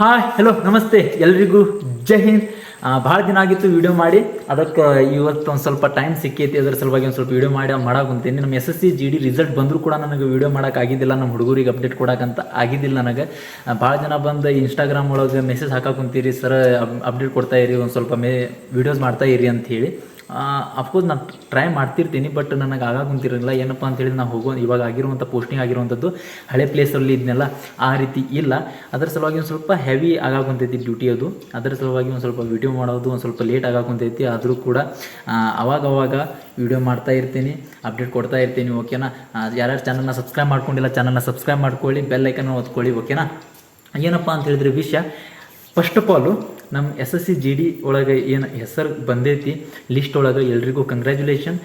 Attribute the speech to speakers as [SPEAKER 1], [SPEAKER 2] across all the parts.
[SPEAKER 1] Hi hello ನಮಸ್ತೆ ಎಲ್ರಿಗೂ. ಜೈ ಹಿಂದ್. ಭಾಳ ದಿನ ಆಗಿತ್ತು ವಿಡಿಯೋ ಮಾಡಿ. ಅದಕ್ಕೆ ಇವತ್ತು ಒಂದು ಸ್ವಲ್ಪ ಟೈಮ್ ಸಿಕ್ಕೈತಿ. ಅದ್ರ ಸಲುವಾಗಿ ಒಂದು ಸ್ವಲ್ಪ ವಿಡಿಯೋ ಮಾಡಿ ಮಾಡಕ್ಕೆ ಕುಂತೀನಿ ನಮ್ಮ S S C G D result ಬಂದರೂ ಕೂಡ ನನಗೆ ವಿಡಿಯೋ ಮಾಡೋಕೆ ಆಗಿದ್ದಿಲ್ಲ. ನಮ್ಮ ಹುಡುಗರಿಗೆ ಅಪ್ಡೇಟ್ ಕೊಡೋಕ್ಕಂತ ಆಗಿದ್ದಿಲ್ಲ ನನಗೆ. ಭಾಳ ಜನ ಬಂದು ಇನ್ಸ್ಟಾಗ್ರಾಮ್ ಒಳಗೆ ಮೆಸೇಜ್ ಹಾಕಕ್ಕೆ ಕುಂತೀರಿ. ಸರ್ ಅಪ್ಡೇಟ್ ಕೊಡ್ತಾ ಇರಿ. ಒಂದು ಸ್ವಲ್ಪ ಮೇ ವಿಡಿಯೋಸ್ ಮಾಡ್ತಾ ಇರಿ ಅಂತ ಹೇಳಿ. ಅಫ್ಕೋರ್ಸ್ ನಾನು ಟ್ರೈ ಮಾಡ್ತಿರ್ತೀನಿ ಬಟ್ ನನಗೆ ಕುಂತಿರಲಿಲ್ಲ ಏನಪ್ಪ ಅಂತ ಹೇಳಿದ್ರೆ ನಾವು ಹೋಗೋ, ಇವಾಗ ಆಗಿರುವಂಥ ಪೋಸ್ಟಿಂಗ್ ಆಗಿರುವಂಥದ್ದು ಹಳೆ ಪ್ಲೇಸಲ್ಲಿ ಇದನ್ನೆಲ್ಲ ಆ ರೀತಿ ಇಲ್ಲ. ಅದರ ಸಲುವಾಗಿ ಒಂದು ಸ್ವಲ್ಪ ಹೆವಿ ಆಗಾಗ ಕುಂತೈತಿ ಡ್ಯೂಟಿ ಅದು. ಅದರ ಸಲುವಾಗಿ ಒಂದು ಸ್ವಲ್ಪ ವಿಡಿಯೋ ಮಾಡೋದು ಒಂದು ಸ್ವಲ್ಪ ಲೇಟ್ ಆಗಾಗ ಕುಂತೈತಿ. ಆದರೂ ಕೂಡ ಅವಾಗವಾಗ ಅವಾಗ ಅವಾಗ ವಿಡಿಯೋ ಮಾಡ್ತಾ ಇರ್ತೀನಿ ಅಪ್ಡೇಟ್ ಕೊಡ್ತಾ ಇರ್ತೀನಿ ಓಕೆನಾ ಯಾರ್ಯಾರು ಚಾನಲ್ನ ಸಬ್ಸ್ಕ್ರೈಬ್ ಮಾಡ್ಕೊಂಡಿಲ್ಲ ಚಾನಲ್ನ ಸಬ್ಸ್ಕ್ರೈಬ್ ಮಾಡ್ಕೊಳ್ಳಿ ಬೆಲ್ ಐಕನ್ ಒತ್ಕೊಳ್ಳಿ ಓಕೆನಾ ಏನಪ್ಪ ಅಂತ ಹೇಳಿದ್ರೆ ವಿಷಯ ಫಸ್ಟ್ ಆಫ್ ಆಲು ನಮ್ಮ S S C G D ಒಳಗೆ ಏನು ಹೆಸರು ಬಂದೈತಿ ಲಿಸ್ಟ್ ಒಳಗೆ ಎಲ್ರಿಗೂ ಕಂಗ್ರ್ಯಾಚುಲೇಷನ್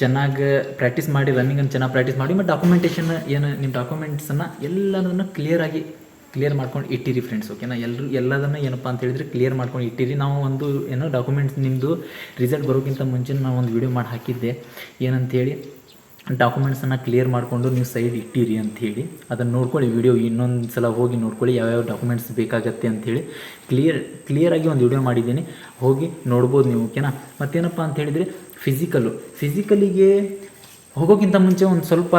[SPEAKER 1] ಚೆನ್ನಾಗಿ ಪ್ರಾಕ್ಟೀಸ್ ಮಾಡಿ ರನ್ನಿಂಗನ್ನು ಚೆನ್ನಾಗಿ ಪ್ರಾಕ್ಟೀಸ್ ಮಾಡಿ, ಮತ್ತು ಡಾಕ್ಯುಮೆಂಟೇಷನ್ ಏನು ನಿಮ್ಮ ಡಾಕ್ಯುಮೆಂಟ್ಸನ್ನು ಎಲ್ಲದನ್ನು ಕ್ಲಿಯರಾಗಿ ಕ್ಲಿಯರ್ ಮಾಡ್ಕೊಂಡು ಇಟ್ಟಿರಿ ಫ್ರೆಂಡ್ಸ್ ಓಕೆನಾ ಎಲ್ಲರೂ ಎಲ್ಲದನ್ನು ಏನಪ್ಪ ಅಂತ ಹೇಳಿದ್ರೆ ಕ್ಲಿಯರ್ ಮಾಡ್ಕೊಂಡು ಇಟ್ಟಿರಿ. ನಾವು ಒಂದು, ಏನೋ ಡಾಕ್ಯುಮೆಂಟ್ಸ್ ನಿಮ್ಮದು ರಿಸಲ್ಟ್ ಬರೋಕ್ಕಿಂತ ಮುಂಚೆ ನಾವು ಒಂದು ವಿಡಿಯೋ ಮಾಡಿ ಹಾಕಿದ್ದೆ. ಏನಂತೇಳಿ ಡಾಕ್ಯುಮೆಂಟ್ಸನ್ನು ಕ್ಲಿಯರ್ ಮಾಡಿಕೊಂಡು ನೀವು ಸೈಡ್ ಇಟ್ಟಿರಿ ಅಂಥೇಳಿ. ಅದನ್ನು ನೋಡ್ಕೊಳ್ಳಿ ವಿಡಿಯೋ ಇನ್ನೊಂದು ಸಲ ಹೋಗಿ ನೋಡ್ಕೊಳ್ಳಿ ಯಾವ್ಯಾವ ಡಾಕ್ಯುಮೆಂಟ್ಸ್ ಬೇಕಾಗತ್ತೆ ಅಂಥೇಳಿ. ಕ್ಲಿಯರ್ ಕ್ಲಿಯರಾಗಿ ಒಂದು ವಿಡಿಯೋ ಮಾಡಿದ್ದೀನಿ. ಹೋಗಿ ನೋಡ್ಬೋದು ನೀವು ಓಕೆನಾ ಮತ್ತೇನಪ್ಪ ಅಂತ ಹೇಳಿದರೆ ಫಿಸಿಕಲ್ಲು ಫಿಸಿಕಲಿಗೆ ಹೋಗೋಕ್ಕಿಂತ ಮುಂಚೆ ಒಂದು ಸ್ವಲ್ಪ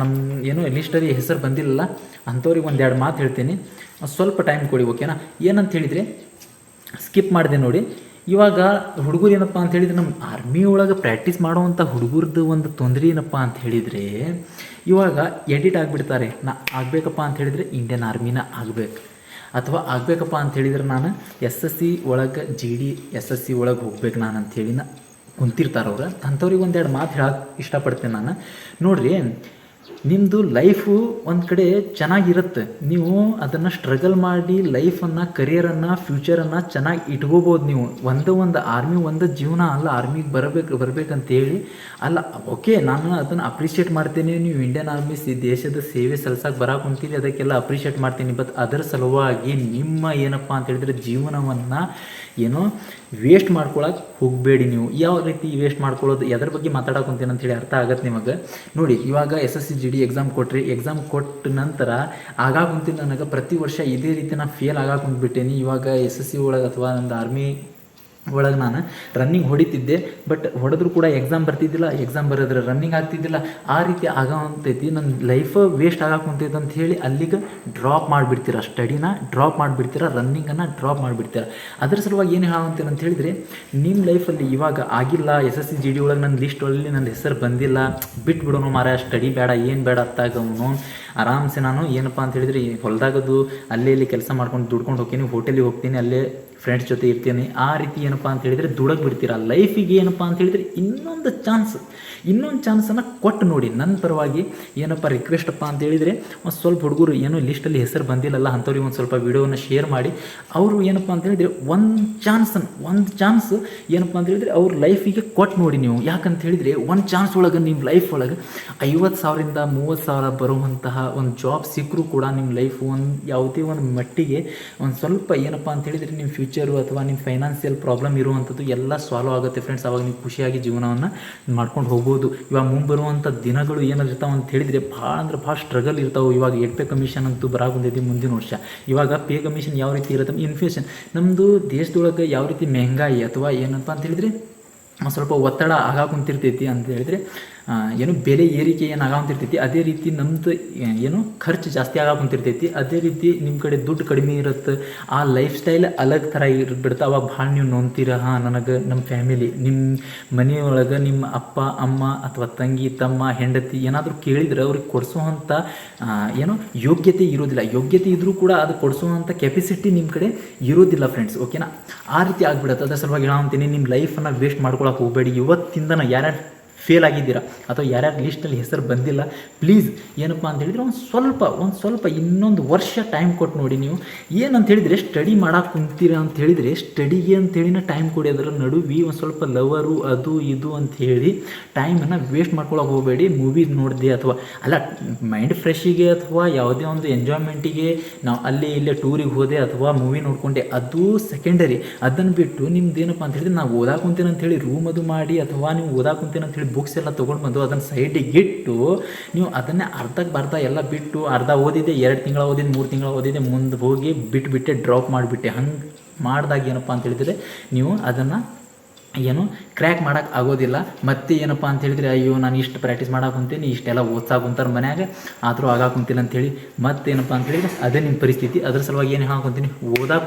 [SPEAKER 1] ನಮ್ಮ ಏನೋ ಲಿಸ್ಟಲ್ಲಿ ಹೆಸರು ಬಂದಿಲ್ಲ ಅಂಥವ್ರಿಗೆ ಒಂದು ಎರಡು ಮಾತು ಹೇಳ್ತೀನಿ. ಸ್ವಲ್ಪ ಟೈಮ್ ಕೊಡಿ ಓಕೆನಾ ಏನಂತ ಹೇಳಿದರೆ ಸ್ಕಿಪ್ ಮಾಡಿದೆ ನೋಡಿ. ಇವಾಗ ಹುಡುಗರು ಏನಪ್ಪ ಅಂತ ಹೇಳಿದ್ರೆ ನಮ್ಮ ಆರ್ಮಿ ಒಳಗೆ ಪ್ರಾಕ್ಟೀಸ್ ಮಾಡುವಂಥ ಹುಡುಗರದ್ದು ಒಂದು ತೊಂದರೆ ಏನಪ್ಪ ಅಂತ ಹೇಳಿದರೆ, ಇವಾಗ ಎಡಿಟ್ ಆಗಿಬಿಡ್ತಾರೆ. ನಾ ಆಗಬೇಕಪ್ಪ ಅಂತ ಹೇಳಿದರೆ ಇಂಡಿಯನ್ ಆರ್ಮಿನ ಆಗಬೇಕು. ಅಥವಾ ಆಗಬೇಕಪ್ಪ ಅಂತ ಹೇಳಿದ್ರೆ ನಾನು ಎಸ್ ಎಸ್ ಸಿ ಒಳಗೆ G D S S C ಒಳಗೆ ಹೋಗ್ಬೇಕು ನಾನು ಅಂಥೇಳಿ ನಾ ಕುಂತಿರ್ತಾರೆ ಅವ್ರು ಅಂಥವ್ರಿಗೆ ಒಂದೆರಡು ಮಾತು ಹೇಳಕ್ಕೆ ಇಷ್ಟಪಡ್ತೇನೆ ನಾನು. ನೋಡ್ರಿ ನಿಮ್ಮದು ಲೈಫು ಒಂದು ಕಡೆ ಚೆನ್ನಾಗಿರುತ್ತೆ. ನೀವು ಅದನ್ನು ಸ್ಟ್ರಗಲ್ ಮಾಡಿ ಲೈಫನ್ನು ಕರಿಯರನ್ನು ಫ್ಯೂಚರನ್ನು ಚೆನ್ನಾಗಿ ಇಟ್ಕೋಬೋದು ನೀವು. ಒಂದು ಒಂದು ಆರ್ಮಿ ಒಂದು ಜೀವನ ಅಲ್ಲ ಆರ್ಮಿಗೆ ಬರಬೇಕು, ಬರಬೇಕಂತೇಳಿ ಅಲ್ಲ ಓಕೆ ನಾನು ಅದನ್ನು ಅಪ್ರಿಷಿಯೇಟ್ ಮಾಡ್ತೀನಿ. ನೀವು ಇಂಡಿಯನ್ ಆರ್ಮಿ ಸಿ, ದೇಶದ ಸೇವೆ ಸಲ್ಸಕ್ಕೆ ಬರಕ್ಕೆ ಕುಂತೀರಿ, ಅದಕ್ಕೆಲ್ಲ ಅಪ್ರಿಷಿಯೇಟ್ ಮಾಡ್ತೀನಿ. ಬಟ್ ಅದರ ಸಲುವಾಗಿ ನಿಮ್ಮ ಏನಪ್ಪ ಅಂತ ಹೇಳಿದ್ರೆ ಜೀವನವನ್ನು ಏನೋ ವೇಸ್ಟ್ ಮಾಡ್ಕೊಳಕ್ಕೆ ಹೋಗಬೇಡಿ ನೀವು. ಯಾವ ರೀತಿ ವೇಸ್ಟ್ ಮಾಡ್ಕೊಳ್ಳೋದು? ಎದ್ರ ಬಗ್ಗೆ ಮಾತಾಡಕ್ಕೆ ಅಂತ ಅಂತೇಳಿ ಅರ್ಥ ಆಗತ್ತೆ ನಿಮಗೆ. ನೋಡಿ, ಇವಾಗ S S C G D exam ಕೊಟ್ರಿ. ಎಕ್ಸಾಮ್ ಕೊಟ್ಟ ನಂತರ ಆಗಾಗ ಕುಂತೀನಿ ನನಗೆ. ಪ್ರತಿ ವರ್ಷ ಇದೇ ರೀತಿ ನಾನು ಫೇಲ್ ಆಗಾಕ ಕುಂತ್ಬಿಟ್ಟೇನಿ ಇವಾಗ ಎಸ್ ಎಸ್ ಸಿ ಒಳಗೆ ಅಥವಾ ನಂದು ಆರ್ಮಿ ಒಳಗೆ ನಾನು ರನ್ನಿಂಗ್ ಹೊಡಿತಿದ್ದೆ ಬಟ್ ಹೊಡೆದ್ರು ಕೂಡ ಎಕ್ಸಾಮ್ ಬರ್ತಿದ್ದಿಲ್ಲ ಎಕ್ಸಾಮ್ ಬರೋದ್ರೆ ರನ್ನಿಂಗ್ ಆಗ್ತಿದ್ದಿಲ್ಲ. ಆ ರೀತಿ ಆಗಂತೈತಿ ನನ್ನ ಲೈಫ್ ವೇಸ್ಟ್ ಆಗಕ್ಕೆ ಕುಂತೈತೆ ಅಂತ ಹೇಳಿ ಅಲ್ಲಿಗೆ ಡ್ರಾಪ್ ಮಾಡಿಬಿಡ್ತೀರ ಸ್ಟಡಿನ ಡ್ರಾಪ್ ಮಾಡಿಬಿಡ್ತೀರ ರನ್ನಿಂಗನ್ನು ಡ್ರಾಪ್ ಮಾಡಿಬಿಡ್ತೀರ. ಅದ್ರ ಸಲುವಾಗಿ ಏನು ಹೇಳಂತೀನಿ ಅಂತ ಹೇಳಿದ್ರೆ ನಿಮ್ಮ ಲೈಫಲ್ಲಿ ಇವಾಗ ಆಗಿಲ್ಲ S S C G D ಒಳಗೆ ನನ್ನ ಲಿಸ್ಟ್ ಒಳಗೆ ನನ್ನ ಹೆಸರು ಬಂದಿಲ್ಲ, ಬಿಟ್ಬಿಡೋನು ಮಾರ ಸ್ಟಡಿ ಬೇಡ, ಏನು ಬೇಡ ಅತ್ತಾಗವನು. ಆರಾಮ್ಸೆ ನಾನು, ಏನಪ್ಪ ಅಂತ ಹೇಳಿದ್ರೆ ಹೊಲ್ದಾಗದು ಅಲ್ಲೇ ಇಲ್ಲಿ ಕೆಲಸ ಮಾಡ್ಕೊಂಡು ದುಡ್ಕೊಂಡು ಹೋಗ್ತೀನಿ ಹೋಟೆಲಿಗೆ ಹೋಗ್ತೀನಿ, ಅಲ್ಲೇ ಫ್ರೆಂಡ್ಸ್ ಜೊತೆ ಇರ್ತೀನಿ. ಆ ರೀತಿ ಏನಪ್ಪ ಅಂತ ಹೇಳಿದರೆ ದುಡಕ್ಕೆ ಬಿಡ್ತೀರ? ಲೈಫಿಗೆ ಏನಪ್ಪ ಅಂತ ಹೇಳಿದರೆ ಇನ್ನೊಂದು ಚಾನ್ಸ್ ಇನ್ನೊಂದು ಚಾನ್ಸನ್ನು ಕೊಟ್ಟು ನೋಡಿ. ನನ್ನ ಪರವಾಗಿ ಏನಪ್ಪ ರಿಕ್ವೆಸ್ಟಪ್ಪ ಅಂತ ಹೇಳಿದರೆ, ಒಂದು ಸ್ವಲ್ಪ ಹುಡುಗರು ಏನೋ ಲಿಸ್ಟಲ್ಲಿ ಹೆಸರು ಬಂದಿಲ್ಲಲ್ಲ, ಅಂಥವ್ರಿಗೆ ಒಂದು ಸ್ವಲ್ಪ ವೀಡಿಯೋವನ್ನು ಶೇರ್ ಮಾಡಿ. ಅವರು ಏನಪ್ಪ ಅಂತ ಹೇಳಿದರೆ ಒಂದು ಚಾನ್ಸನ್ನು ಒಂದು ಚಾನ್ಸ್ ಏನಪ್ಪ ಅಂತ ಹೇಳಿದರೆ ಅವ್ರ ಲೈಫಿಗೆ ಕೊಟ್ಟು ನೋಡಿ ನೀವು. ಯಾಕಂತ ಹೇಳಿದರೆ ಒಂದು ಚಾನ್ಸ್ ಒಳಗೆ ನಿಮ್ಮ ಲೈಫ್ ಒಳಗೆ ಐವತ್ತು ಸಾವಿರದಿಂದ ಮೂವತ್ತು ಸಾವಿರ ಬರುವಂತಹ ಒಂದು ಜಾಬ್ ಸಿಕ್ಕರೂ ಕೂಡ ನಿಮ್ಮ ಲೈಫ್ ಒಂದು, ಯಾವುದೇ ಒಂದು ಮಟ್ಟಿಗೆ ಒಂದು ಸ್ವಲ್ಪ ಏನಪ್ಪ ಅಂತ ಹೇಳಿದರೆ ನಿಮ್ಮ ಫ್ಯೂಚರು ಅಥವಾ ನಿಮ್ಮ ಫೈನಾನ್ಷಿಯಲ್ ಪ್ರಾಬ್ಲಮ್ ಇರುವಂಥದ್ದು ಎಲ್ಲ ಸಾಲ್ವ್ ಆಗುತ್ತೆ ಫ್ರೆಂಡ್ಸ್ ಅವಾಗ ನೀವು ಖುಷಿಯಾಗಿ ಜೀವನವನ್ನು ಮಾಡ್ಕೊಂಡು ಹೋಗ್ಬೋದು. ಇವಾಗ ಮುಂಬರುವಂಥ ದಿನಗಳು ಏನಾಗಿರ್ತಾವೆ ಅಂತ ಹೇಳಿದರೆ ಭಾಳ ಅಂದ್ರೆ ಭಾಳ ಸ್ಟ್ರಗಲ್ ಇರ್ತಾವೆ. ಇವಾಗ ಎಡ್ ಪೇ ಕಮಿಷನ್ ಅಂತೂ ಬರಾಗ ಬಂದೈತಿ ಮುಂದಿನ ವರ್ಷ. ಇವಾಗ ಪೇ ಕಮಿಷನ್ ಯಾವ ರೀತಿ ಇರುತ್ತೆ? ಇನ್ಫ್ಲೇಷನ್ ನಮ್ಮದು ದೇಶದೊಳಗೆ ಯಾವ ರೀತಿ ಮೆಹಂಗಾಯಿ ಅಥವಾ ಏನಪ್ಪ ಅಂತ ಹೇಳಿದರೆ ಸ್ವಲ್ಪ ಒತ್ತಡ ಆಗ ಕುಂತಿರ್ತೈತಿ ಅಂತ ಹೇಳಿದ್ರೆ ಏನು ಬೆಲೆ ಏರಿಕೆ ಏನು ಆಗಾಕುಂತಿರ್ತೈತಿ, ಅದೇ ರೀತಿ ನಮ್ದು ಏನು ಖರ್ಚು ಜಾಸ್ತಿ ಆಗ ಕುಂತಿರ್ತೈತಿ ಅದೇ ರೀತಿ ನಿಮ್ಮ ಕಡೆ ದುಡ್ಡು ಕಡಿಮೆ ಇರುತ್ತೆ, ಆ ಲೈಫ್ ಸ್ಟೈಲ್ ಅಲಗ್ ಥರ ಇರ್ಬಿಡ್ತಾ, ಅವಾಗ ಭಾಳ ನೀವು ನೋಂತೀರ, ಹಾಂ, ನನಗೆ ನಮ್ಮ ಫ್ಯಾಮಿಲಿ ನಿಮ್ಮ ಮನೆಯೊಳಗೆ ನಿಮ್ಮ ಅಪ್ಪ, ಅಮ್ಮ ಅಥವಾ ತಂಗಿ, ತಮ್ಮ, ಹೆಂಡತಿ ಏನಾದರೂ ಕೇಳಿದ್ರೆ ಅವ್ರಿಗೆ ಕೊಡಿಸುವಂಥ ಏನು ಯೋಗ್ಯತೆ ಇರೋದಿಲ್ಲ. ಯೋಗ್ಯತೆ ಇದ್ರೂ ಕೂಡ ಅದು ಕೊಡಿಸುವಂಥ ಕೆಪಾಸಿಟಿ ನಿಮ್ಮ ಕಡೆ ಇರೋದಿಲ್ಲ ಫ್ರೆಂಡ್ಸ್ ಓಕೆನಾ ಆ ರೀತಿ ಆಗ್ಬಿಡುತ್ತೆ. ಅದರ ಸಲುವಾಗಿ ಹೇಳಂತೀನಿ ನಿಮ್ಮ ಲೈಫನ್ನು ವೇಸ್ಟ್ ಮಾಡ್ಕೊಳಕ್ಕೆ ಹೋಗಬೇಡಿ. ಇವತ್ತಿಂದನ ಯಾರ್ಯಾರು ಫೇಲ್ ಆಗಿದ್ದೀರಾ? ಅಥವಾ ಯಾರ್ಯಾರ ಲಿಸ್ಟಲ್ಲಿ ಹೆಸರು ಬಂದಿಲ್ಲ? ಪ್ಲೀಸ್ ಏನಪ್ಪ ಅಂತ ಹೇಳಿದರೆ ಒಂದು ಸ್ವಲ್ಪ ಒಂದು ಸ್ವಲ್ಪ ಇನ್ನೊಂದು ವರ್ಷ ಟೈಮ್ ಕೊಟ್ಟು ನೋಡಿ ನೀವು. ಏನಂತ ಹೇಳಿದರೆ ಸ್ಟಡಿ ಮಾಡೋಕೆ ಕುಂತೀರಾ ಅಂತ ಹೇಳಿದರೆ ಸ್ಟಡಿಗೆ ಅಂತೇಳಿನ ಟೈಮ್ ಕೊಡಿ. ಅದರ ನಡುವೆ ಒಂದು ಸ್ವಲ್ಪ ಲವರು ಅದು, ಇದು ಅಂತ ಹೇಳಿ ಟೈಮನ್ನು ವೇಸ್ಟ್ ಮಾಡ್ಕೊಳಕ್ಕೆ ಹೋಗಬೇಡಿ. ಮೂವಿ ನೋಡಿದೆ ಅಥವಾ, ಅಲ್ಲ ಮೈಂಡ್ ಫ್ರೆಶ್ಶಿಗೆ ಅಥವಾ ಯಾವುದೇ ಒಂದು ಎಂಜಾಯ್ಮೆಂಟಿಗೆ ನಾವು ಅಲ್ಲಿ ಇಲ್ಲೇ ಟೂರಿಗೆ ಹೋದೆ ಅಥವಾ ಮೂವಿ ನೋಡ್ಕೊಂಡೆ, ಅದು ಸೆಕೆಂಡರಿ ಅದನ್ನು ಬಿಟ್ಟು ನಿಮ್ದು ಏನಪ್ಪ ಅಂತ ಹೇಳಿದ್ರೆ ನಾವು ಓದಾಕುಂತೇನೆ ಅಂತ ಹೇಳಿ ರೂಮ್ ಅದು ಮಾಡಿ ಅಥವಾ ನೀವು ಓದಾಕುಂತೇನೆ ಅಂತ ಹೇಳಿ ಬುಕ್ಸ್ ಎಲ್ಲ ತೊಗೊಂಡು ಬಂದು ಅದನ್ನು ಸೈಡಿಗೆ ಇಟ್ಟು ನೀವು ಅದನ್ನೇ ಅರ್ಧಕ್ಕೆ ಬರ್ಧ ಎಲ್ಲ ಬಿಟ್ಟು ಅರ್ಧ ಓದಿದೆ, ಎರಡು ತಿಂಗಳ ಓದಿದೆ, ಮೂರು ತಿಂಗಳ ಓದಿದೆ, ಮುಂದೆ ಹೋಗಿ ಬಿಟ್ಬಿಟ್ಟೆ ಡ್ರಾಪ್ ಮಾಡಿಬಿಟ್ಟೆ. ಹಂಗೆ ಮಾಡಿದಾಗ ಏನಪ್ಪ ಅಂತ ಹೇಳಿದರೆ ನೀವು ಅದನ್ನು ಏನು ಕ್ರ್ಯಾಕ್ ಮಾಡೋಕ್ಕೆ ಆಗೋದಿಲ್ಲ. ಮತ್ತೆ ಏನಪ್ಪ ಅಂತ ಹೇಳಿದ್ರೆ ಅಯ್ಯೋ, ನಾನು ಇಷ್ಟು ಪ್ರಾಕ್ಟೀಸ್ ಮಾಡಕ್ಕೆ ಕುಂತೀನಿ, ಇಷ್ಟೆಲ್ಲ ಓದ್ಸಾಕ ಕುಂತಾರೆ ಮನ್ಯಾಗ, ಆದರೂ ಆಗಾಕುಂತಿಲ್ಲ ಅಂತೇಳಿ ಮತ್ತೇನಪ್ಪ ಅಂತ ಹೇಳಿದ್ರೆ ಅದೇ ನಿಮ್ಮ ಪರಿಸ್ಥಿತಿ. ಅದ್ರ ಸಲುವಾಗಿ ಏನು ಹಾಕೊಂತೀನಿ ಓದಾಕ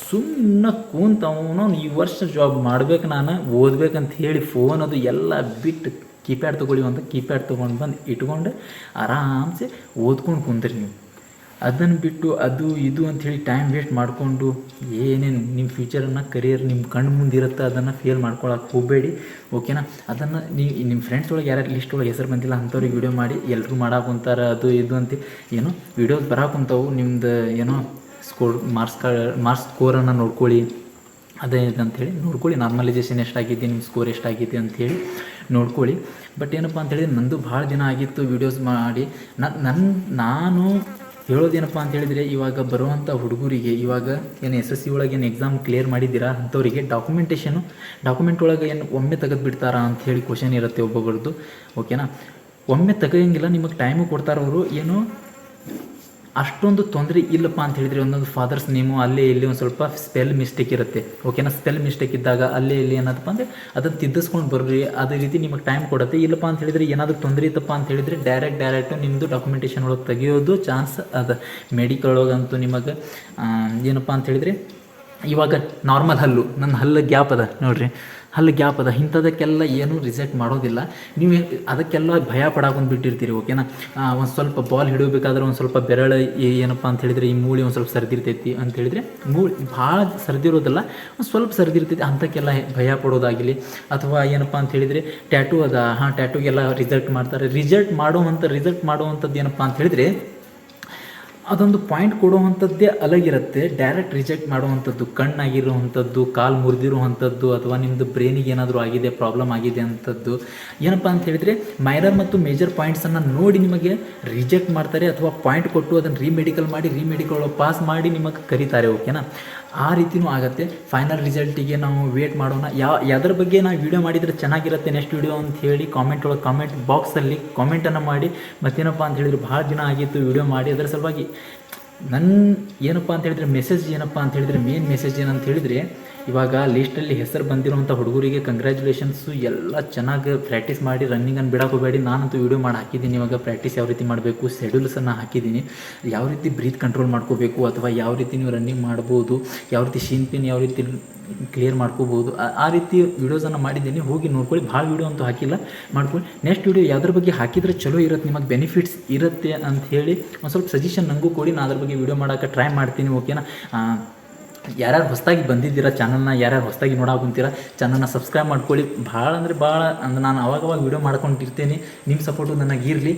[SPEAKER 1] ಸುಮ್ಮನೆ ಕೂತವನು ಈ ವರ್ಷ ಜಾಬ್ ಮಾಡ್ಬೇಕು ನಾನು, ಓದ್ಬೇಕಂತ ಹೇಳಿ ಫೋನ್ ಅದು ಎಲ್ಲ ಬಿಟ್ಟು ಕೀಪ್ಯಾಡ್ ತೊಗೊಳ್ಳಿ ಅಂತ ಕೀಪ್ಯಾಡ್ ತೊಗೊಂಡು ಬಂದು ಇಟ್ಕೊಂಡು ಆರಾಮ್ಸೆ ಓದ್ಕೊಂಡು ಕುಂತೀರಿ ನೀವು. ಅದನ್ನು ಬಿಟ್ಟು ಅದು ಇದು ಅಂಥೇಳಿ ಟೈಮ್ ವೇಸ್ಟ್ ಮಾಡಿಕೊಂಡು ಏನೇನು ನಿಮ್ಮ ಫ್ಯೂಚರನ್ನು ಕರಿಯರ್ ನಿಮ್ಮ ಕಣ್ಣು ಮುಂದೆ ಇರುತ್ತೆ ಅದನ್ನು ಫೇಲ್ ಮಾಡ್ಕೊಳಕ್ಕೆ ಹೋಗಬೇಡಿ ಓಕೆನಾ ಅದನ್ನು ನೀವು ನಿಮ್ಮ ಫ್ರೆಂಡ್ಸ್ ಒಳಗೆ ಯಾರು ಲಿಸ್ಟ್ ಒಳಗೆ ಹೆಸರು ಬಂದಿಲ್ಲ ಅಂಥವ್ರಿಗೆ ವಿಡಿಯೋ ಮಾಡಿ ಎಲ್ಲರೂ ಮಾಡಾಕೊಂತಾರೆ ಅದು ಇದು ಅಂತ ಏನು ವೀಡಿಯೋಸ್ ಬರಾಕೊಂತವು ನಿಮ್ದು ಏನೋ ಸ್ಕೋರ್ ಮಾರ್ಕ್ಸ್ ಮಾರ್ಕ್ಸ್ ಸ್ಕೋರನ್ನು ನೋಡ್ಕೊಳ್ಳಿ. ಅದೇ ಅಂತೇಳಿ ನೋಡ್ಕೊಳ್ಳಿ. ನಾರ್ಮಲೈಜೇಷನ್ ಎಷ್ಟಾಗಿದೆ ನಿಮ್ಮ ಸ್ಕೋರ್ ಎಷ್ಟಾಗಿದೆ ಅಂಥೇಳಿ ನೋಡ್ಕೊಳ್ಳಿ. ಬಟ್ ಏನಪ್ಪ ಅಂತೇಳಿ ನಂದು ಭಾಳ ದಿನ ಆಗಿತ್ತು ವೀಡಿಯೋಸ್ ಮಾಡಿ. ನನ್ನ ನಾನು ಹೇಳೋದೇನಪ್ಪ ಅಂತ ಹೇಳಿದರೆ ಇವಾಗ ಬರುವಂಥ ಹುಡುಗರಿಗೆ, ಇವಾಗ ಏನು ಎಸ್ ಎಸ್ ಸಿ ಒಳಗೆ ಏನು ಎಕ್ಸಾಮ್ ಕ್ಲಿಯರ್ ಮಾಡಿದ್ದೀರಾ ಅಂಥವರಿಗೆ ಡಾಕ್ಯುಮೆಂಟೇಷನು ಡಾಕ್ಯುಮೆಂಟ್ ಒಳಗೆ ಏನು ಒಮ್ಮೆ ತೆಗೆದು ಬಿಡ್ತಾರಾ ಅಂತ ಹೇಳಿ ಕ್ವಶನ್ ಇರುತ್ತೆ ಒಬ್ಬೊಬ್ಬರದ್ದು ಓಕೆನಾ ಒಮ್ಮೆ ತೆಗೆಯಂಗಿಲ್ಲ, ನಿಮಗೆ ಟೈಮು ಕೊಡ್ತಾರೆ ಅವರು ಏನು? ಅಷ್ಟೊಂದು ತೊಂದರೆ ಇಲ್ಲಪ್ಪ ಅಂತ ಹೇಳಿದ್ರೆ ಒಂದೊಂದು ಫಾದರ್ಸ್ ನೇಮು ಅಲ್ಲೇ ಇಲ್ಲಿ ಒಂದು ಸ್ವಲ್ಪ ಸ್ಪೆಲ್ ಮಿಸ್ಟೇಕ್ ಇರುತ್ತೆ. ಓಕೆನಾ ಸ್ಪೆಲ್ ಮಿಸ್ಟೇಕ್ ಇದ್ದಾಗ ಅಲ್ಲೇ ಇಲ್ಲಿ ಏನದಪ್ಪ ಅಂದರೆ ಅದನ್ನು ತಿದ್ದಿಸ್ಕೊಂಡು ಬರ್ರಿ. ಅದೇ ರೀತಿ ನಿಮಗೆ ಟೈಮ್ ಕೊಡುತ್ತೆ. ಇಲ್ಲಪ್ಪ ಅಂತ ಹೇಳಿದರೆ ಏನಾದರೂ ತೊಂದರೆ ಇತ್ತಪ್ಪ ಅಂತ ಹೇಳಿದರೆ ಡೈರೆಕ್ಟ್ ಡೈರೆಕ್ಟು ನಿಮ್ಮದು ಡಾಕ್ಯುಮೆಂಟೇಷನ್ ಒಳಗೆ ತೆಗೆಯೋದು ಚಾನ್ಸ್ ಅದ. ಮೆಡಿಕಲ್ ಒಳಗಂತೂ ನಿಮಗೆ ಏನಪ್ಪ ಅಂತ ಹೇಳಿದರೆ ಇವಾಗ ನಾರ್ಮಲ್ ಹಲ್ಲು. ನನ್ನ ಹಲ್ಲು ಗ್ಯಾಪ್ ಅದ ನೋಡ್ರಿ. ಹಲ್ಲು ಗ್ಯಾಪ್ ಅದ. ಇಂಥದಕ್ಕೆಲ್ಲ ಏನೂ ರಿಸೆಕ್ಟ್ ಮಾಡೋದಿಲ್ಲ. ನೀವು ಅದಕ್ಕೆಲ್ಲ ಭಯ ಪಡಾಕೊಂಡು ಬಿಟ್ಟಿರ್ತೀರಿ ಓಕೆನಾ ಒಂದು ಸ್ವಲ್ಪ ಬಾಲ್ ಹಿಡಿಯಬೇಕಾದ್ರೆ ಒಂದು ಸ್ವಲ್ಪ ಬೆರಳು ಏನಪ್ಪ ಅಂತ ಹೇಳಿದ್ರೆ ಈ ಮೂಳೆ ಒಂದು ಸ್ವಲ್ಪ ಸರ್ದಿರ್ತೈತಿ ಅಂತ ಹೇಳಿದರೆ ಮೂಳೆ ಭಾಳ ಸರ್ದಿರೋದಲ್ಲ, ಒಂದು ಸ್ವಲ್ಪ ಸರ್ದಿರ್ತೈತಿ, ಅಂಥಕ್ಕೆಲ್ಲ ಭಯ ಪಡೋದಾಗಲಿ. ಅಥವಾ ಏನಪ್ಪ ಅಂತ ಹೇಳಿದರೆ ಟ್ಯಾಟೂ ಅದ. ಹಾಂ ಟ್ಯಾಟೂಗೆಲ್ಲ ರಿಸಲ್ಟ್ ಮಾಡ್ತಾರೆ. ರಿಸಲ್ಟ್ ಮಾಡುವಂಥ ರಿಸಲ್ಟ್ ಮಾಡುವಂಥದ್ದು ಏನಪ್ಪ ಅಂತ ಹೇಳಿದ್ರೆ ಅದೊಂದು ಪಾಯಿಂಟ್ ಕೊಡುವಂಥದ್ದೇ ಅಲಗಿರುತ್ತೆ. ಡೈರೆಕ್ಟ್ ರಿಜೆಕ್ಟ್ ಮಾಡುವಂಥದ್ದು, ಕಣ್ಣಾಗಿರುವಂಥದ್ದು, ಕಾಲು ಮುರಿದಿರುವಂಥದ್ದು ಅಥವಾ ನಿಮ್ಮದು ಬ್ರೈನಿಗೆ ಏನಾದರೂ ಆಗಿದೆ ಪ್ರಾಬ್ಲಮ್ ಆಗಿದೆ ಅಂಥದ್ದು. ಏನಪ್ಪ ಅಂತ ಹೇಳಿದರೆ ಮೈನರ್ ಮತ್ತು ಮೇಜರ್ ಪಾಯಿಂಟ್ಸನ್ನು ನೋಡಿ ನಿಮಗೆ ರಿಜೆಕ್ಟ್ ಮಾಡ್ತಾರೆ ಅಥವಾ ಪಾಯಿಂಟ್ ಕೊಟ್ಟು ಅದನ್ನು ರೀಮೆಡಿಕಲ್ ಮಾಡಿ ರೀಮೆಡಿಕಲ್ ಪಾಸ್ ಮಾಡಿ ನಿಮಗೆ ಕರೀತಾರೆ ಓಕೆನಾ ಆ ರೀತಿನೂ ಆಗುತ್ತೆ. ಫೈನಲ್ ರಿಸಲ್ಟಿಗೆ ನಾವು ವೇಟ್ ಮಾಡೋಣ. ಯಾವ, ಯಾವ್ದ್ರ ಬಗ್ಗೆ ನಾವು ವೀಡಿಯೋ ಮಾಡಿದರೆ ಚೆನ್ನಾಗಿರುತ್ತೆ ನೆಕ್ಸ್ಟ್ ವೀಡಿಯೋ ಅಂತ ಹೇಳಿ ಕಾಮೆಂಟ್ ಒಳಗೆ ಕಾಮೆಂಟ್ ಬಾಕ್ಸಲ್ಲಿ ಕಾಮೆಂಟನ್ನು ಮಾಡಿ. ಮತ್ತೇನಪ್ಪ ಅಂತ ಹೇಳಿದ್ರೆ ಭಾಳ ದಿನ ಆಗಿತ್ತು ವೀಡಿಯೋ ಮಾಡಿ. ಅದರ ಸಲುವಾಗಿ ನನ್ನ ಏನಪ್ಪ ಅಂತ ಹೇಳಿದ್ರೆ ಮೆಸೇಜ್ ಏನಪ್ಪ ಅಂತ ಹೇಳಿದ್ರೆ ಮೇನ್ ಮೆಸೇಜ್ ಏನಂತ ಹೇಳಿದರೆ ಇವಾಗ ಲೀಸ್ಟಲ್ಲಿ ಹೆಸರು ಬಂದಿರುವಂಥ ಹುಡುಗರಿಗೆ ಕಂಗ್ರ್ಯಾಚುಲೇಷನ್ಸು ಎಲ್ಲ ಚೆನ್ನಾಗಿ ಪ್ರಾಕ್ಟೀಸ್ ಮಾಡಿ ರನ್ನಿಂಗನ್ನು ಬಿಡಕ್ಕೆ ಹೋಗಬೇಡಿ ನಾನಂತೂ ವೀಡಿಯೋ ಮಾಡಿ ಹಾಕಿದ್ದೀನಿ. ಇವಾಗ ಪ್ರಾಕ್ಟೀಸ್ ಯಾವ ರೀತಿ ಮಾಡಬೇಕು ಶೆಡ್ಯೂಲ್ಸನ್ನು ಹಾಕಿದ್ದೀನಿ. ಯಾವ ರೀತಿ ಬ್ರೀತ್ ಕಂಟ್ರೋಲ್ ಮಾಡ್ಕೋಬೇಕು ಅಥವಾ ಯಾವ ರೀತಿ ನೀವು ರನ್ನಿಂಗ್ ಮಾಡ್ಬೋದು, ಯಾವ ರೀತಿ ಶೀನ್ ಪಿನ್ ಯಾವ ರೀತಿ ಕ್ಲಿಯರ್ ಮಾಡ್ಕೋಬೋದು, ಆ- ರೀತಿ ವೀಡಿಯೋಸನ್ನು ಮಾಡಿದ್ದೀನಿ. ಹೋಗಿ ನೋಡ್ಕೊಳ್ಳಿ. ಭಾಳ ವೀಡಿಯೋ ಅಂತೂ ಹಾಕಿಲ್ಲ. ಮಾಡ್ಕೊಳ್ಳಿ. ನೆಕ್ಸ್ಟ್ ವೀಡಿಯೋ ಯಾವ್ದ್ರ ಬಗ್ಗೆ ಹಾಕಿದರೆ ಚಲೋ ಇರುತ್ತೆ, ನಿಮಗೆ ಬೆನಿಫಿಟ್ಸ್ ಇರುತ್ತೆ ಅಂತ ಹೇಳಿ ಒಂದು ಸ್ವಲ್ಪ ಸಜೆಷನ್ ನನಗೂ ಕೊಡಿ. ನಾನು ಅದ್ರ ಬಗ್ಗೆ ವೀಡಿಯೋ ಮಾಡೋಕ್ಕೆ ಟ್ರೈ ಮಾಡ್ತೀನಿ ಓಕೆನಾ ಯಾರ್ಯಾರು ಹೊಸದಾಗಿ ಬಂದಿದ್ದೀರಾ ಚಾನಲ್ನ ಯಾರ್ಯಾರು ಹೊಸದಾಗಿ ನೋಡಾಕೊಂತೀರ ಕುಂತೀರಾ ಚಾನಲ್ನ ಸಬ್ಸ್ಕ್ರೈಬ್ ಮಾಡ್ಕೊಳ್ಳಿ. ಭಾಳ ಅಂದರೆ ಭಾಳ, ಅಂದ್ರೆ ನಾನು ಅವಾಗ ಅವಾಗ ವೀಡಿಯೋ ಮಾಡ್ಕೊಂಡಿರ್ತೀನಿ. ನಿಮ್ಮ ಸಪೋರ್ಟು ನನಗೆ ಇರಲಿ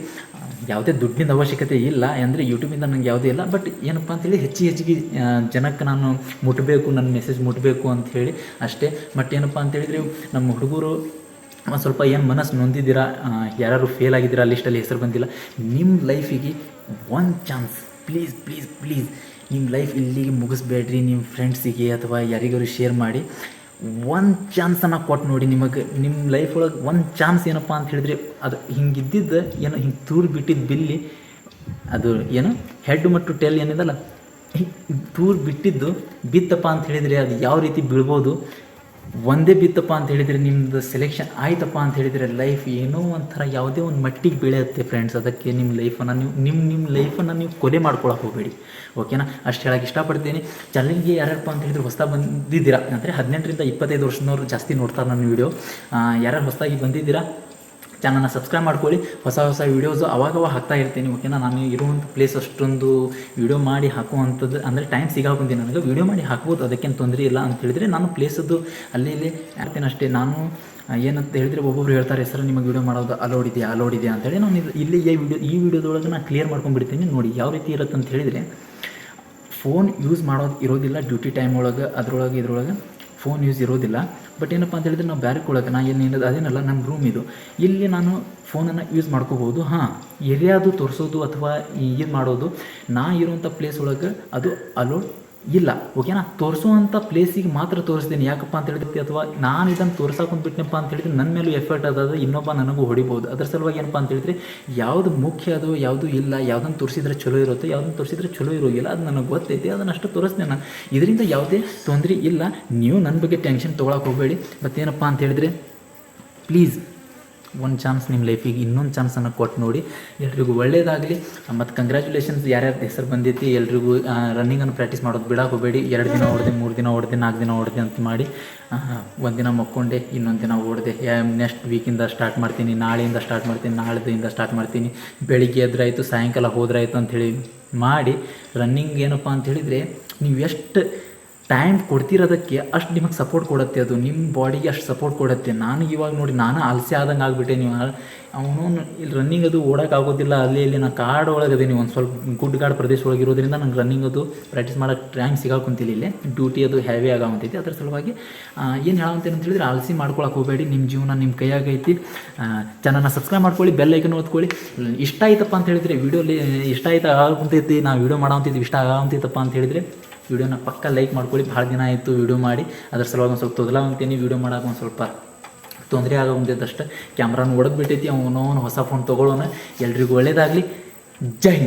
[SPEAKER 1] ಯಾವುದೇ ದುಡ್ಡಿನ ಅವಶ್ಯಕತೆ ಇಲ್ಲ ಅಂದರೆ ಯೂಟ್ಯೂಬಿಂದ ನನಗೆ ಯಾವುದೇ ಇಲ್ಲ. ಬಟ್ ಏನಪ್ಪ ಅಂತೇಳಿ ಹೆಚ್ಚು ಹೆಚ್ಚಿಗೆ ಜನಕ್ಕೆ ನಾನು ಮುಟ್ಟಬೇಕು ನನ್ನ ಮೆಸೇಜ್ ಮುಟ್ಟಬೇಕು ಅಂತ ಹೇಳಿ ಅಷ್ಟೇ. ಬಟ್ ಏನಪ್ಪ ಅಂತೇಳಿದರೆ ನಮ್ಮ ಹುಡುಗರು ಒಂದು ಸ್ವಲ್ಪ ಏನು ಮನಸ್ಸು ನೊಂದಿದ್ದೀರಾ? ಯಾರು ಫೇಲ್ ಆಗಿದ್ದೀರಾ? ಲಿಸ್ಟಲ್ಲಿ ಹೆಸರು ಬಂದಿಲ್ಲ. ನಿಮ್ಮ ಲೈಫಿಗೆ one chance please please please ನಿಮ್ಮ ಲೈಫ್ ಇಲ್ಲಿಗೆ ಮುಗಿಸ್ಬೇಡ್ರಿ, ನಿಮ್ಮ ಫ್ರೆಂಡ್ಸಿಗೆ ಅಥವಾ ಯಾರಿಗಾರು ಶೇರ್ ಮಾಡಿ. ಒಂದು ಚಾನ್ಸನ್ನು ಕೊಟ್ಟು ನೋಡಿ, ನಿಮಗೆ ನಿಮ್ಮ ಲೈಫ್ ಒಳಗೆ ಒಂದು ಚಾನ್ಸ್ ಏನಪ್ಪ ಅಂತ ಹೇಳಿದ್ರೆ, ಅದು ಹಿಂಗಿದ್ದಿದ್ದು ಏನೋ ಹಿಂಗೆ ತೂರು ಬಿಟ್ಟಿದ್ದು ಬಿಲ್ಲಿ, ಅದು ಏನು ಹೆಡ್ ಮತ್ತು ಟೆಲ್ ಏನಿದಲ್ಲ ತೂರು ಬಿಟ್ಟಿದ್ದು ಬಿತ್ತಪ್ಪ ಅಂತ ಹೇಳಿದರೆ ಅದು ಯಾವ ರೀತಿ ಬೀಳ್ಬೋದು ಒಂದೇ ಬಿತ್ತಪ್ಪ ಅಂತ ಹೇಳಿದರೆ ನಿಮ್ಮದು ಸೆಲೆಕ್ಷನ್ ಆಯ್ತಪ್ಪ ಅಂತ ಹೇಳಿದರೆ ಲೈಫ್ ಏನೋ ಒಂಥರ ಯಾವುದೇ ಒಂದು ಮಟ್ಟಿಗೆ ಬೆಳೆಯುತ್ತೆ ಫ್ರೆಂಡ್ಸ್ ಅದಕ್ಕೆ ನಿಮ್ಮ ಲೈಫನ್ನು ನೀವು ನಿಮ್ಮ ನಿಮ್ಮ ಲೈಫನ್ನು ನೀವು ಕೊಲೆ ಮಾಡ್ಕೊಳಕ್ಕೆ ಹೋಗಬೇಡಿ. ಓಕೆನಾ ಅಷ್ಟು ಹೇಳಕ್ಕೆ ಇಷ್ಟಪಡ್ತೀನಿ. ಚಾನಲ್ಗೆ ಯಾರ್ಯಾರಪ್ಪ ಅಂತ ಹೇಳಿದ್ರೆ ಹೊಸ ಬಂದಿದ್ದೀರಾ? ಅಂದರೆ ಹದಿನೆಂಟರಿಂದ ಇಪ್ಪತ್ತೈದು ವರ್ಷದವ್ರು ಜಾಸ್ತಿ ನೋಡ್ತಾರೆ ನನ್ನ ವೀಡಿಯೋ ಯಾರ್ಯಾರು ಹೊಸದಾಗಿ ಬಂದಿದ್ದೀರಾ? ಚಾನಲ್ನ ಸಬ್ಸ್ಕ್ರೈಬ್ ಮಾಡ್ಕೊಳ್ಳಿ. ಹೊಸ ಹೊಸ ವೀಡಿಯೋಸು ಅವಾಗವಾಗ ಹಾಕ್ತಾ ಇರ್ತೀನಿ ಓಕೆನಾ ನಾನು ಇರುವಂಥ ಪ್ಲೇಸ್ ಅಷ್ಟೊಂದು ವೀಡಿಯೋ ಮಾಡಿ ಹಾಕುವಂಥದ್ದು, ಅಂದರೆ ಟೈಮ್ ಸಿಗಾಕೊಂತೀನಿ. ನನಗೆ ವೀಡಿಯೋ ಮಾಡಿ ಹಾಕ್ಬೋದು, ಅದಕ್ಕೇನು ತೊಂದರೆ ಇಲ್ಲ ಅಂತ ಹೇಳಿದರೆ ನಾನು ಪ್ಲೇಸದ್ದು ಅಲ್ಲಿ ಇಲ್ಲಿ ಹಾಕ್ತೀನಿ ಅಷ್ಟೇ. ನಾನು ಏನಂತ ಹೇಳಿದರೆ ಒಬ್ಬೊಬ್ರು ಹೇಳ್ತಾರೆ, ಸರ್, ನಿಮಗೆ ವೀಡಿಯೋ ಮಾಡೋದು ಅಲೋಡ್ ಇದೆಯಾ? ಅಲೋಡ್ ಇದೆಯಾ? ಅಂತೇಳಿ ನಾನು ಇದು ಇಲ್ಲಿ ಈ ವಿಡಿಯೋ ಈ ವಿಡಿಯೋದೊಳಗೆ ನಾನು ಕ್ಲಿಯರ್ ಮಾಡ್ಕೊಂಡ್ಬಿಡ್ತೀನಿ. ನೋಡಿ, ಯಾವ ರೀತಿ ಇರುತ್ತೆ ಅಂತ ಹೇಳಿದರೆ ಫೋನ್ ಯೂಸ್ ಮಾಡೋದು ಇರೋದಿಲ್ಲ ಡ್ಯೂಟಿ ಟೈಮ್ ಒಳಗೆ, ಅದರೊಳಗೆ, ಇದ್ರೊಳಗೆ. ಫೋನ್ ಯೂಸ್ ಇರೋದಿಲ್ಲ. ಬಟ್ ಏನಪ್ಪ ಅಂತ ಹೇಳಿದ್ರೆ ನಾವು ಬ್ಯಾರಕ್ ಒಳಗೆ ನಾ ಏನು ಏನಿದೆ ಅದೇನಲ್ಲ ನನ್ನ ರೂಮ್ ಇದು. ಇಲ್ಲಿ ನಾನು ಫೋನನ್ನು ಯೂಸ್ ಮಾಡ್ಕೋಬೋದು ಹಾಂ ಎರಿಯಾದು ತೋರಿಸೋದು ಅಥವಾ ಏನು ಮಾಡೋದು, ನಾ ಇರುವಂಥ ಪ್ಲೇಸ್ ಒಳಗೆ ಅದು ಅಲೋಡ್ ಇಲ್ಲ ಓಕೆನಾ ತೋರಿಸುವಂಥ ಪ್ಲೇಸಿಗೆ ಮಾತ್ರ ತೋರಿಸ್ತೀನಿ. ಯಾಕಪ್ಪ ಅಂತ ಹೇಳಿದ್ರೆ, ಅಥವಾ ನಾನು ಇದನ್ನು ತೋರ್ಸಕ್ಕೆ ಅಂತ ಹೇಳಿದ್ರೆ ನನ್ನ ಮೇಲೂ ಎಫರ್ಟ್ ಅದ ಇನ್ನೊಬ್ಬ ನನಗೂ ಹೊಡಿಬೋದು ಅದ್ರ ಸಲುವಾಗಿ ಏನಪ್ಪ ಅಂತ ಹೇಳಿದ್ರೆ, ಯಾವುದು ಮುಖ್ಯ ಅದು, ಯಾವುದು ಇಲ್ಲ ಯಾವುದನ್ನು ತೋರಿಸಿದ್ರೆ ಚಲೋ ಇರುತ್ತೆ ಯಾವುದನ್ನು ತೋರಿಸಿದ್ರೆ ಚಲೋ ಇರೋಗಿಲ್ಲ ಅದು ನನಗೆ ಗೊತ್ತೈತಿ, ಅದನ್ನು ಅಷ್ಟು ತೋರಿಸ್ತೇನೆ ನಾನು. ಇದರಿಂದ ಯಾವುದೇ ತೊಂದರೆ ಇಲ್ಲ. ನೀವು ನನ್ನ ಬಗ್ಗೆ ಟೆನ್ಷನ್ ತೊಗೊಳಕ್ಕೆ ಹೋಗಬೇಡಿ. ಮತ್ತೇನಪ್ಪ ಅಂತ ಹೇಳಿದ್ರೆ ಪ್ಲೀಸ್ ಒಂದು ಚಾನ್ಸ್ ನಿಮ್ಮ ಲೈಫಿಗೆ ಇನ್ನೊಂದು ಚಾನ್ಸನ್ನು ಕೊಟ್ಟು ನೋಡಿ, ಎಲ್ರಿಗೂ ಒಳ್ಳೇದಾಗಲಿ. ಮತ್ತು ಕಂಗ್ರ್ಯಾಚುಲೇಷನ್ಸ್ ಯಾರ್ಯಾರ ಹೆಸರು ಬಂದೈತಿ ಎಲ್ರಿಗೂ ರನ್ನಿಂಗನ್ನು ಪ್ರಾಕ್ಟೀಸ್ ಮಾಡೋದು ಬಿಡಕ್ಕೆ ಹೋಗಬೇಡಿ. ಎರಡು ದಿನ ಓಡಿದೆ, ಮೂರು ದಿನ ಓಡಿದೆ, ನಾಲ್ಕು ದಿನ ಓಡಿದೆ ಅಂತ ಮಾಡಿ ಒಂದು ದಿನ ಮಕ್ಕೊಂಡೆ, ಇನ್ನೊಂದು ದಿನ ಓಡಿದೆ. ನೆಕ್ಸ್ಟ್ ವೀಕಿಂದ ಸ್ಟಾರ್ಟ್ ಮಾಡ್ತೀನಿ, ನಾಳೆಯಿಂದ ಸ್ಟಾರ್ಟ್ ಮಾಡ್ತೀನಿ, ನಾಳೆದಿಂದ ಸ್ಟಾರ್ಟ್ ಮಾಡ್ತೀನಿ. ಬೆಳಿಗ್ಗೆ ಎದ್ರಾಯಿತು, ಸಾಯಂಕಾಲ ಹೋದ್ರಾಯ್ತು ಹೇಳಿ ಮಾಡಿ ರನ್ನಿಂಗ್ ಏನಪ್ಪ ಅಂತ ಹೇಳಿದರೆ, ನೀವು ಎಷ್ಟು ಟೈಮ್ ಕೊಡ್ತಿರೋದಕ್ಕೆ ಅಷ್ಟು ನಿಮಗೆ ಸಪೋರ್ಟ್ ಕೊಡುತ್ತೆ ಅದು. ನಿಮ್ಮ ಬಾಡಿಗೆ ಅಷ್ಟು ಸಪೋರ್ಟ್ ಕೊಡುತ್ತೆ. ನಾನು ಇವಾಗ ನೋಡಿ, ನಾನು ಅಲಸೆ ಆದಂಗೆ ಆಗಿಬಿಟ್ಟೆ. ನೀವು ಅವನು ಇಲ್ಲಿ ರನ್ನಿಂಗ್ ಅದು ಓಡೋಕ್ಕಾಗೋದಿಲ್ಲ ಅಲ್ಲಿ ಇಲ್ಲಿ ನಾನು ಕಾಡು ಒಳಗದೆ ನೀವು ಒಂದು ಸ್ವಲ್ಪ ಗುಡ್ ಗಾಡ್ ಪ್ರದೇಶ ಒಳಗೆ ನನಗೆ ನಂಗೆ ರನ್ನಿಂಗ್ ಅದು ಪ್ರಾಕ್ಟೀಸ್ ಮಾಡೋಕ್ಕೆ ಟೈಮ್ ಸಿಗಾಕೊಂತಿಲ್ಲ ಇಲ್ಲಿ. ಡ್ಯೂಟಿ ಅದು ಹೆವಿ ಆಗಾವಂತೈತಿ ಅದ್ರ ಸಲುವಾಗಿ ಏನು ಹೇಳಂತೇನೆ ಅಂತ ಹೇಳಿದ್ರೆ ಆಲಸಿ ಮಾಡ್ಕೊಳಕ್ಕೆ ಹೋಗಬೇಡಿ. ನಿಮ್ಮ ಜೀವನ ನಿಮ್ಮ ಕೈಯಾಗೈತಿ ಚಾನಲ್ನ ಸಬ್ಸ್ಕ್ರೈಬ್ ಮಾಡ್ಕೊಳ್ಳಿ ಬೆಲ್ ಐಕನ್ ಓದ್ಕೊಳ್ಳಿ ಇಷ್ಟ ಆಯ್ತಪ್ಪ ಅಂತ ಹೇಳಿದ್ರೆ ವಿಡಿಯೋಲಿ ಇಷ್ಟ ಆಯ್ತು ಆಗುತ್ತೈತಿ ನಾವು ವಿಡಿಯೋ ಮಾಡೋಂತಿದ್ವಿ ಇಷ್ಟ ಆಗಂತೈತಪ್ಪ ಅಂತ ಹೇಳಿದ್ರೆ ವಿಡಿಯೋನ ಪಕ್ಕ ಲೈಕ್ ಮಾಡ್ಕೊಳ್ಳಿ. ಭಾಳ ದಿನ ಆಯಿತು ವಿಡಿಯೋ ಮಾಡಿ. ಅದ್ರ ಸಲುವಾಗಿ ಒಂದು ಸ್ವಲ್ಪ ತೊದಲಾವಂತೀನಿ ವಿಡಿಯೋ ಮಾಡೋಕೆ ಒಂದು ಸ್ವಲ್ಪ ತೊಂದರೆ ಆಗೋಂತೈತಷ್ಟೇ ಕ್ಯಾಮ್ರಾನ ಒಡೆದು ಬಿಟ್ಟೈತಿ ಅವನವನು ಹೊಸ ಫೋನ್ ತೊಗೊಳ್ಳೋಣ ಎಲ್ರಿಗೂ ಒಳ್ಳೇದಾಗಲಿ. ಜೈ